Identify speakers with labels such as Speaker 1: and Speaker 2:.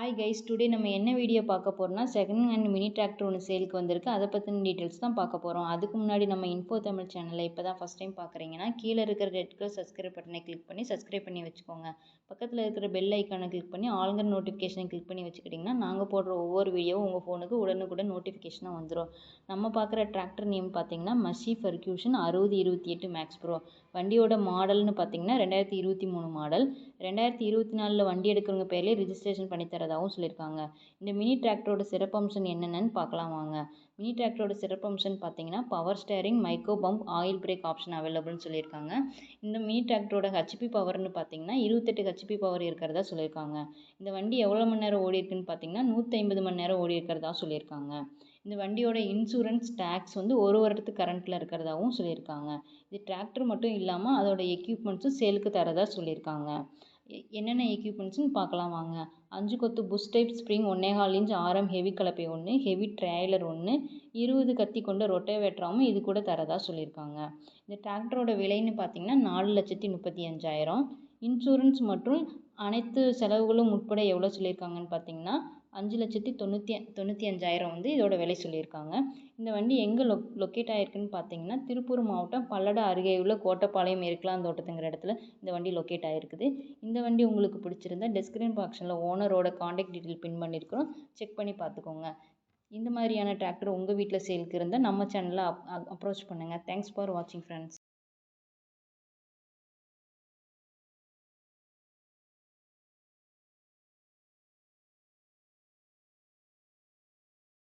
Speaker 1: Hi guys today நம்ம என்ன video பார்க்க போகிறோம்னா செகண்ட் ஹேண்ட் மினி டிராக்டர் ஒன்று சேலுக்கு வந்திருக்கு. அதை பற்றின டீட்டெயில்ஸ் தான் பார்க்க போகிறோம் அதுக்கு முன்னாடி நம்ம இன்ஃபோ தமிழ் சேனலை இப்போ தான் ஃபஸ்ட் டைம் பார்க்குறீங்கன்னா கீழே இருக்கிற ரெட் கலர் சப்ஸ்கிரைப் பட்டனை கிளிக் பண்ணி சப்ஸ்கிரைப் பண்ணி வச்சுக்கோங்க. பக்கத்தில் இருக்கிற பெல் ஐக்கானை கிளிக் பண்ணி ஆளுங்கிற நோட்டிஃபிகேஷனை கிளிக் பண்ணி வச்சுக்கிட்டிங்கன்னா நாங்கள் போடுற ஒவ்வொரு வீடியோவும் உங்கள் ஃபோனுக்கு உடனுக்குடன் நோட்டிஃபிகேஷனாக வந்துடும் நம்ம பார்க்குற டிராக்டர் நேம் பார்த்தீங்கன்னா மஷி ஃபர்க்யூஷன் அறுபது இருபத்தி எட்டு மேக்ஸ் ப்ரோ வண்டியோட மாடல்னு பார்த்தீங்கன்னா ரெண்டாயிரத்தி இருபத்தி மூணு மாடல் ரெண்டாயிரத்தி இருபத்தி நாலில் வண்டி எடுக்கிறவங்க பேர்லேயே ரிஜிஸ்ட்ரேஷன் பண்ணி இருக்கிறதாகவும் சொல்லியிருக்காங்க இந்த மினி டிராக்டரோட சிறப்பம்சம் என்னென்னு பார்க்கலாம் வாங்க. மினி டிராக்டரோட சிறப்பம்சம் பார்த்தீங்கன்னா power steering micro pump oil brake option அவைலபிள்னு சொல்லியிருக்காங்க. இந்த மினி டிராக்டரோட ஹெச்பி பவர்னு பார்த்தீங்கன்னா இருபத்தெட்டு ஹெச்பி பவர் இருக்கிறதா சொல்லியிருக்காங்க. இந்த வண்டி எவ்வளோ மணி நேரம் ஓடி இருக்குன்னு பார்த்தீங்கன்னா நூற்றி ஐம்பது மணி நேரம் ஓடி இருக்கிறதா சொல்லியிருக்காங்க. இந்த வண்டியோட இன்சூரன்ஸ் டேக்ஸ் வந்து ஒரு வருடத்துக்கு கரண்ட்டில் இருக்கிறதாகவும் சொல்லியிருக்காங்க. இது டிராக்டர் மட்டும் இல்லாமல் அதோட எக்யூப்மெண்ட்ஸும் சேலுக்கு தரதாக சொல்லியிருக்காங்க. என்னென்ன எக்யூப்மெண்ட்ஸ்னு பார்க்கலாம் வாங்க. அஞ்சு கொத்து புஷ் டைப் ஸ்ப்ரிங் ஒன்னேகால் இன்ச் ஆரம் ஹெவி கலப்பை ஒன்று ஹெவி ட்ரைலர் ஒன்று இருபது கத்தி கொண்ட ரொட்டேவேட்டராகவும் இது கூட தரதா சொல்லியிருக்காங்க. இந்த டிராக்டரோட விலைன்னு பார்த்தீங்கன்னா நாலு லட்சத்தி முப்பத்தி அஞ்சாயிரம். இன்சூரன்ஸ் மற்றும் அனைத்து செலவுகளும் உட்பட எவ்வளோ சொல்லியிருக்காங்கன்னு பார்த்தீங்கன்னா அஞ்சு லட்சத்தி தொண்ணூற்றி தொண்ணூற்றி அஞ்சாயிரம் வந்து இதோட விலை சொல்லியிருக்காங்க. இந்த வண்டி எங்கே லொக் லொக்கேட் ஆகிருக்குன்னு பார்த்தீங்கன்னா திருப்பூர் மாவட்டம் பல்லடம் அருகே உள்ள கோட்டப்பாளையம் இருக்கலாம் தோட்டத்துங்கிற இடத்துல இந்த வண்டி லொக்கேட் ஆகிருக்குது இந்த வண்டி உங்களுக்கு பிடிச்சிருந்தா டெஸ்கிரிப்ஷன் பாக்ஷனில் ஓனரோட காண்டாக்ட் டீட்டெயில் பின் பண்ணியிருக்கிறோம் செக் பண்ணி பார்த்துக்கோங்க. இந்த மாதிரியான டிராக்டர் உங்கள் வீட்டில் சேலுக்கு இருந்தால் நம்ம சேனலில் அப் அப்ரோச் பண்ணுங்கள் தேங்க்ஸ் ஃபார் வாட்சிங் ஃப்ரெண்ட்ஸ்